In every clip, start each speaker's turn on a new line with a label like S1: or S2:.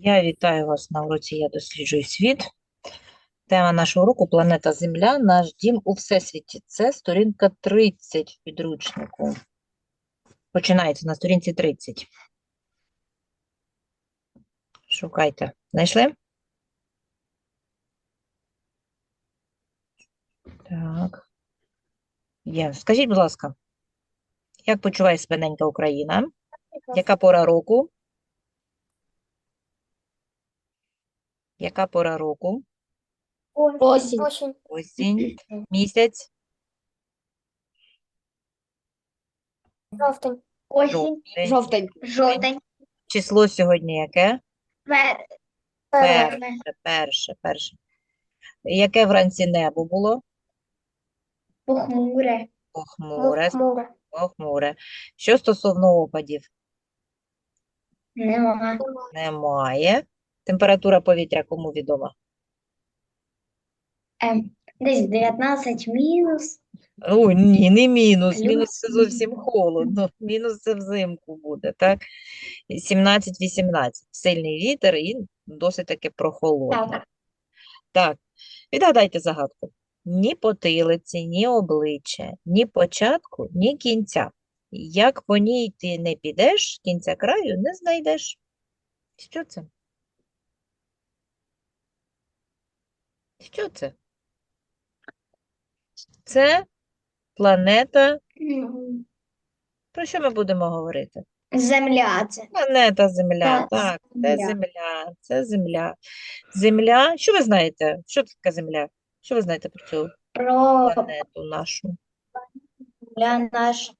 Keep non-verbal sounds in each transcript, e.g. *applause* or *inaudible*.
S1: Я вітаю вас на уроці Я досліджую світ. Тема нашого уроку Планета Земля. Наш дім у Всесвіті. Це сторінка 30 в підручнику. Починається на сторінці 30. Шукайте. Знайшли? Так. Є. Скажіть, будь ласка, як почуває себе ненька Україна? Яка пора року? Яка пора року?
S2: Осінь.
S3: Осінь.
S1: Осінь. Місяць?
S3: Жовтень.
S2: Осінь.
S1: Жовтень.
S2: Жовтень. Жовтень.
S1: Число сьогодні яке?
S2: Пер-
S1: Перше, перше, перше. Яке вранці небо було?
S2: Похмуре.
S1: Похмуре,
S3: Похмуре.
S1: похмуре. Що стосовно опадів?
S2: Нема.
S1: Немає. Температура повітря кому відома?
S2: Ем, десь 19 мінус.
S1: Ой, ні, не мінус. Мінус це зовсім холодно. *laughs* Мінус це взимку буде, так? 17-18. Сильний вітер і досить таки прохолодно.
S2: Так.
S1: Так, відгадайте загадку. Ні потилиці, ні обличчя, ні початку, ні кінця. Як по ній ти не підеш, кінця краю не знайдеш. Що це? Що це? Це планета. Про що ми будемо говорити?
S2: Земля це.
S1: Планета Земля.
S2: Так,
S1: Так, це
S2: Земля.
S1: Земля. Це Земля. Земля. Що ви знаєте? Що це таке Земля? Що ви знаєте про цю
S2: Про
S1: планету нашу?
S2: земля наш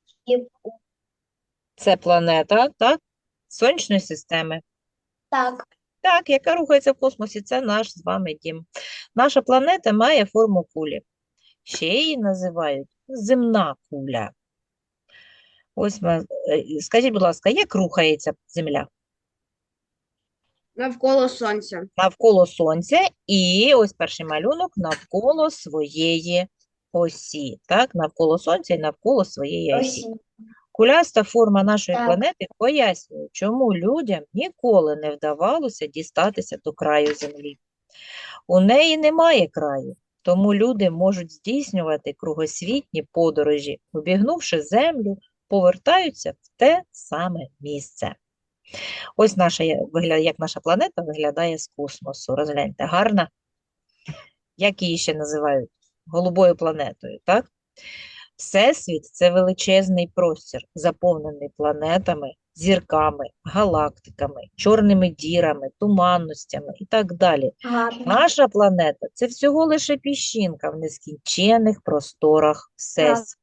S1: Це планета, так? Сонячної системи.
S2: Так.
S1: Так, яка рухається в космосі, це наш з вами дім. Наша планета має форму кулі. Ще її називають земна куля. Ось ми, е, скажіть, будь ласка, як рухається Земля?
S4: Навколо сонця.
S1: Навколо Сонця і ось перший малюнок навколо своєї осі. Так, навколо Сонця і навколо своєї осі.
S2: Осінь.
S1: Куляста форма нашої
S2: Так.
S1: планети пояснює, чому людям ніколи не вдавалося дістатися до краю Землі. У неї немає краю, тому люди можуть здійснювати кругосвітні подорожі, обігнувши Землю, повертаються в те саме місце. Ось наша, як наша планета виглядає з космосу. Розгляньте, гарна. Як її ще називають? Голубою планетою, так? Всесвіт – це величезний простір, заповнений планетами, зірками, галактиками, чорними дірами, туманностями і так далі.
S2: Гарно.
S1: Наша планета – це всього лише піщинка в нескінченних просторах Всесвіту.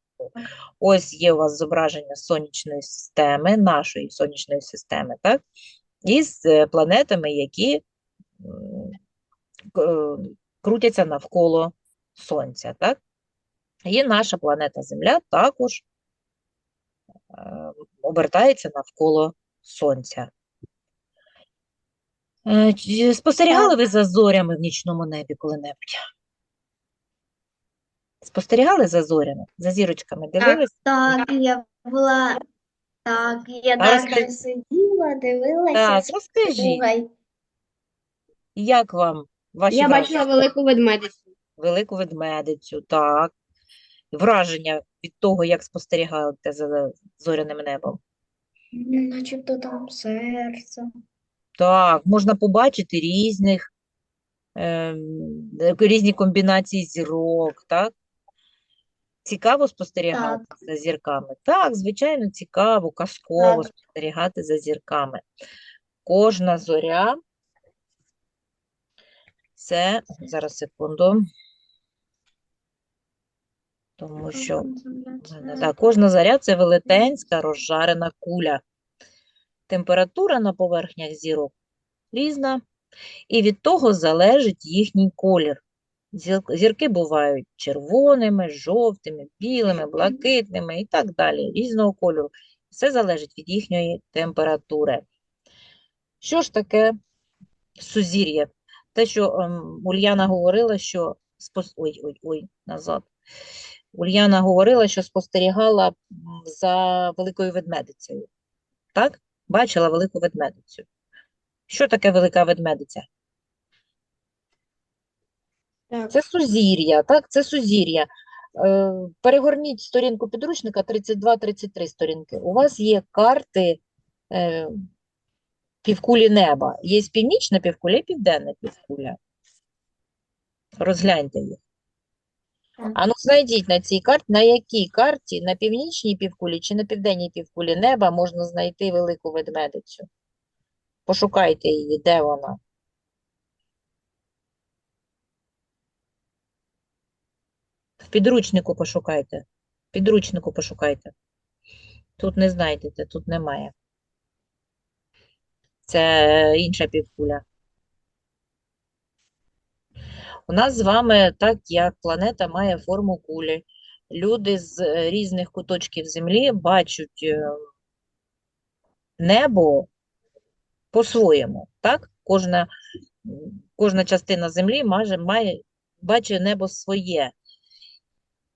S1: Ось є у вас зображення сонячної системи, нашої сонячної системи, так? Із е, планетами, які е, крутяться навколо Сонця, так? І наша планета Земля також е, обертається навколо Сонця. Е, чи Спостерігали ви за зорями в нічному небі коли-небудь? Спостерігали за зорями, за зірочками, дивились?
S2: Так, я була. Так, я
S1: розкажи-
S2: сиділа, дивилася.
S1: Так, розкажіть, як вам ваші
S4: Я бачила велику ведмедицю.
S1: Велику ведмедицю, так. Враження від того, як спостерігаєте за зоряним небом.
S2: Начебто там серце.
S1: Так, можна побачити різних, е, різні комбінації зірок, так? Цікаво спостерігати
S2: Так.
S1: за зірками. Так, звичайно, цікаво, казково
S2: Так.
S1: спостерігати за зірками. Кожна зоря це, зараз секунду, тому що Так, кожна заря це велетенська розжарена куля. Температура на поверхнях зірок різна, і від того залежить їхній колір. Зірки бувають червоними, жовтими, білими, блакитними і так далі, різного кольору. Все залежить від їхньої температури. Що ж таке сузір'я? Те, що ем, Ульяна говорила, що ой, ой, ой, назад. Ульяна говорила, що спостерігала за великою ведмедицею. Так? Бачила велику ведмедицю. Що таке велика ведмедиця?
S4: Так.
S1: Це сузір'я, так, це сузір'я. Е, перегорніть сторінку підручника 32-33 сторінки. У вас є карти е, півкулі неба. Є північна півкуля і південна півкуля. Розгляньте їх. А ну знайдіть на цій карті, на якій карті, на північній півкулі чи на південній півкулі неба можна знайти велику ведмедицю. Пошукайте її, де вона. В підручнику пошукайте. В підручнику пошукайте. Тут не знайдете, тут немає. Це інша півкуля. У нас з вами, так як планета має форму кулі, люди з е, різних куточків Землі бачать е, небо по-своєму, так? Кожна, кожна частина Землі має, має, бачить небо своє.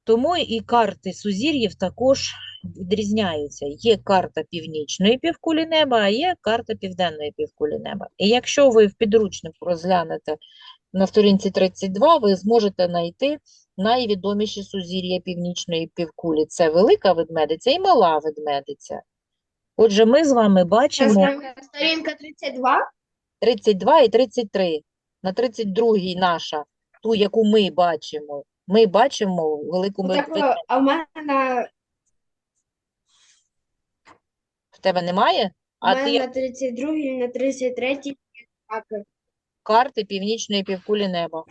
S1: Тому і карти сузір'їв також відрізняються. Є карта північної півкулі неба, а є карта південної півкулі неба. І якщо ви в підручнику розглянете на сторінці 32, ви зможете знайти найвідоміші сузір'я північної півкулі. Це велика ведмедиця і мала ведмедиця. Отже, ми з вами бачимо
S4: Сторінка 32.
S1: 32 і 33. На 32-й наша, ту, яку ми бачимо. Ми бачимо велику
S4: Так,
S1: ведмедицю.
S4: а в мене на,
S1: В тебе немає? А
S4: мене
S1: ти
S4: на 32 і на 33 так.
S1: Карти північної півкулі неба.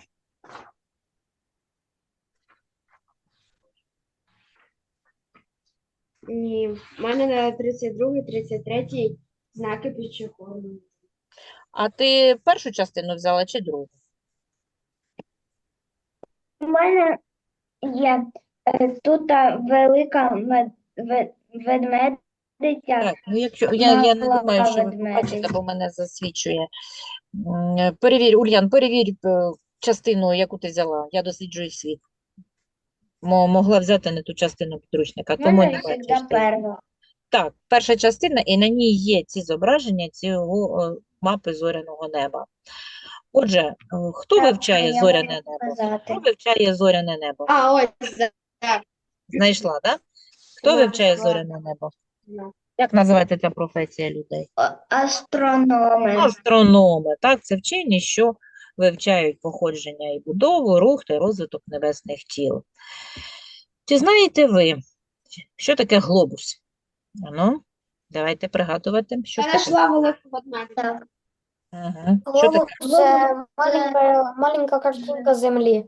S4: Ні, в мене на 32 33 знаки пішоходу.
S1: А ти першу частину взяла чи другу?
S2: У мене є е, тут а, велика мед- ве- ведмедиця.
S1: Так, ну якщо я, я не думаю, що ви побачите, бо мене засвідчує. Перевір, Ульян, перевір е, частину, яку ти взяла. Я досліджую світ. Мо- Могла взяти не ту частину підручника, тому не бачиш. ти. Так, перша частина, і на ній є ці зображення цього е, мапи зоряного неба. Отже, е, хто
S2: Так,
S1: вивчає
S2: я
S1: зоряне
S2: можу
S1: небо? Хто вивчає зоряне небо?
S4: А, ось, да,
S1: Знайшла, так? Хто
S4: Да,
S1: вивчає зоряне небо? Як називається ця професія людей?
S2: Астрономи.
S1: Астрономи, так, це вчені, що вивчають походження і будову, рух та розвиток небесних тіл. Чи знаєте ви, що таке глобус? Ну, давайте пригадувати, що
S4: Я знайшла велику.
S2: Так.
S1: Ага. Що таке?
S3: Це маленька, маленька картинка землі.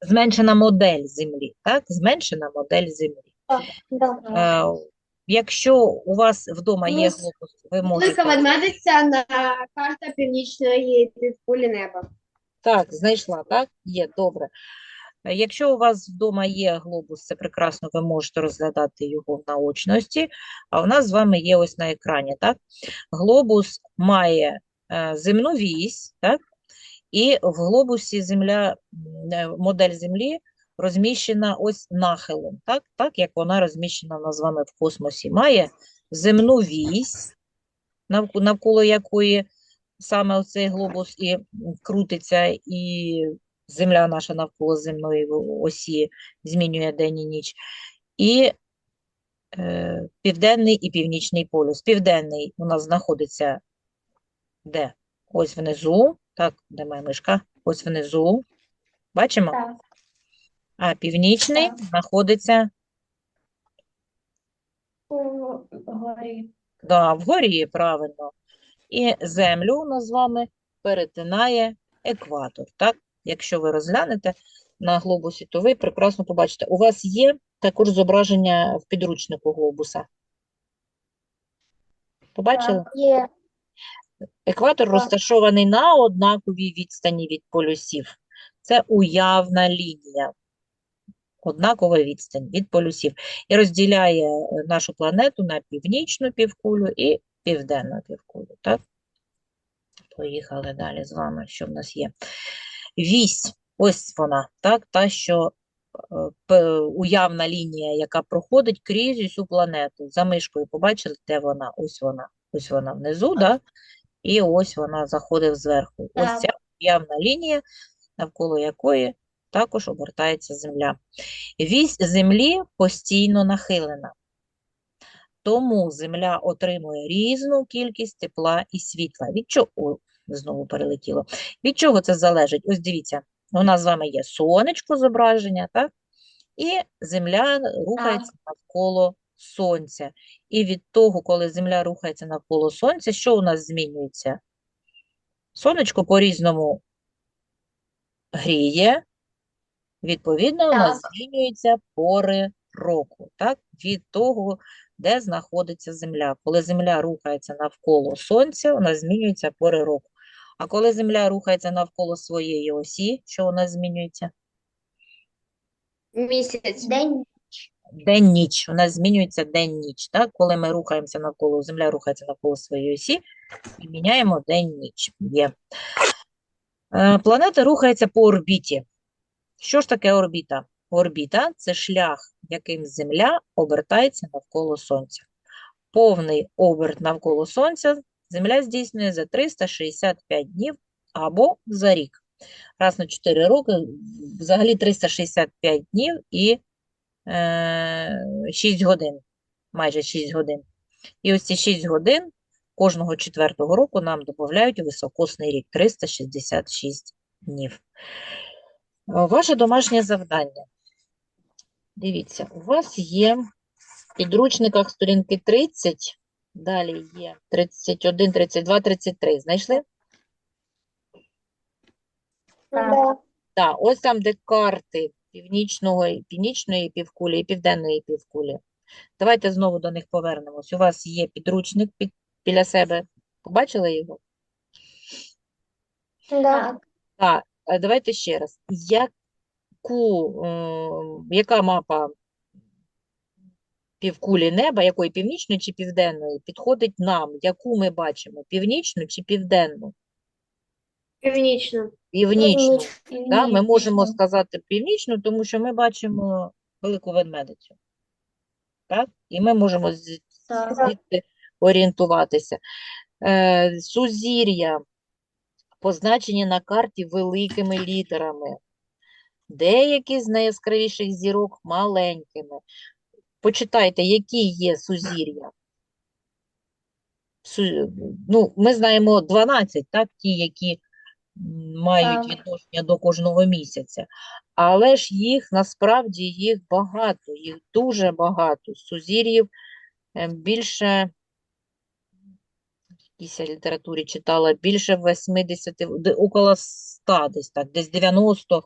S1: Зменшена модель Землі, так? Зменшена модель Землі.
S3: Да.
S1: Якщо у вас вдома є глобус, ви можете...
S4: ведмедиця на карта північної півкулі неба.
S1: Так, знайшла, так? Є, добре. Якщо у вас вдома є глобус, це прекрасно, ви можете розглядати його в наочності, а у нас з вами є ось на екрані, так? Глобус має е, земну вісь, так? І в глобусі земля, е, модель Землі розміщена ось нахилом, так? Так, як вона розміщена у з вами в космосі. Має земну вісь, навколо якої саме оцей глобус і крутиться, і Земля наша навколо земної осі змінює день і ніч. І е, південний і північний полюс. Південний у нас знаходиться де? Ось внизу. Так, де моя мишка? Ось внизу. Бачимо?
S2: Так.
S1: А північний знаходиться
S2: Горі.
S1: да, вгорі, правильно. І землю у нас з вами перетинає екватор. Так? Якщо ви розглянете на глобусі, то ви прекрасно побачите. У вас є також зображення в підручнику глобуса. Побачили?
S3: Є.
S1: Екватор
S3: Так.
S1: розташований на однаковій відстані від полюсів. Це уявна лінія. Однакова відстань від полюсів. І розділяє е, нашу планету на північну півкулю і південну півкулю. Так? Поїхали далі з вами. Що в нас є? Вісь. Ось вона, так? Та, що е, уявна лінія, яка проходить крізь усю планету. За мишкою побачили, де вона? Ось вона. Ось вона внизу, да? і ось вона заходить зверху. Ось ця явна лінія, навколо якої також обертається Земля. Вісь Землі постійно нахилена. Тому Земля отримує різну кількість тепла і світла. Від чого? О, знову перелетіло. Від чого це залежить? Ось дивіться, у нас з вами є сонечко зображення, так? І Земля рухається навколо Сонця. І від того, коли Земля рухається навколо Сонця, що у нас змінюється? Сонечко по-різному гріє, відповідно, у нас змінюються пори року, так? Від того, де знаходиться Земля. Коли Земля рухається навколо Сонця, у нас змінюються пори року. А коли Земля рухається навколо своєї осі, що у нас змінюється?
S4: Місяць.
S2: День.
S1: День-ніч. У нас змінюється день-ніч. Так? Коли ми рухаємося навколо, Земля рухається навколо своєї осі, і міняємо день-ніч. Є. Е, Планета рухається по орбіті. Що ж таке орбіта? Орбіта – це шлях, яким Земля обертається навколо Сонця. Повний оберт навколо Сонця Земля здійснює за 365 днів або за рік. Раз на 4 роки, взагалі 365 днів і е, 6 годин, майже 6 годин. І ось ці 6 годин кожного четвертого року нам додають високосний рік 366 днів. Е, Ваше домашнє завдання. Дивіться, у вас є в підручниках сторінки 30, далі є 31, 32, 33. Знайшли?
S3: Да.
S1: Так, ось там, де карти північного, північної півкулі і південної півкулі. Давайте знову до них повернемось. У вас є підручник під, біля себе. Побачили його?
S3: Да.
S1: Так, а давайте ще раз. Яку, е, яка мапа півкулі неба, якої північної чи південної, підходить нам? Яку ми бачимо? Північну чи південну?
S4: Північно.
S1: Північну.
S3: Північ.
S1: Да, ми можемо сказати північну, тому що ми бачимо велику ведмедицю. Так? І ми можемо звідти орієнтуватися. Е, сузір'я позначені на карті великими літерами. Деякі з найяскравіших зірок маленькими. Почитайте, які є сузір'я. Су- Ну, ми знаємо 12, так, ті, які мають відношення до кожного місяця. Але ж їх насправді їх багато, їх дуже багато. Сузір'їв е, більше, якійсь літературі читала, більше 80, около 100 десь так, десь 90,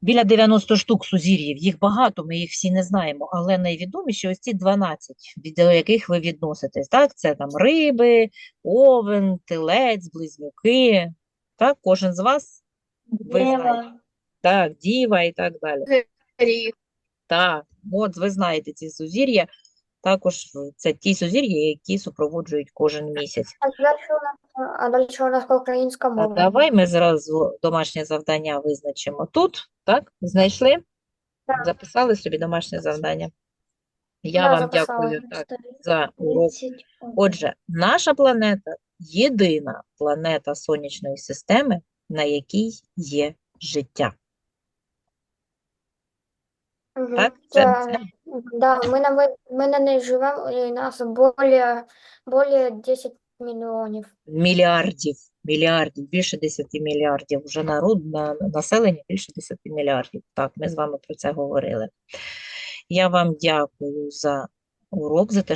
S1: біля 90 штук сузір'їв. Їх багато, ми їх всі не знаємо, але найвідоміші ось ці 12, до яких ви відноситесь. Так? Це там риби, овен, телець, близнюки. Так, кожен з вас ви знаєте. Так, діва і так далі.
S4: Рік.
S1: Так, от ви знаєте ці сузір'я. Також це ті сузір'я, які супроводжують кожен місяць.
S3: А дальше у нас, а дальше у нас українська
S1: А
S3: мова.
S1: давай ми зразу домашнє завдання визначимо тут. Так, знайшли?
S3: Так.
S1: Записали собі домашнє завдання. Я
S3: Да,
S1: вам
S3: записала.
S1: дякую так, за урок. Отже, наша планета єдина планета Сонячної системи, на якій є життя.
S3: Мгм.
S1: Так, Це-
S3: це Да, ми на, мы на ней живемо, і нас более, более 10 мільйонів.
S1: мільярдів, мільярдів, більше 10 мільярдів. Вже народ, на, населення більше 10 мільярдів. Так, ми з вами про це говорили. Я вам дякую за урок, за те,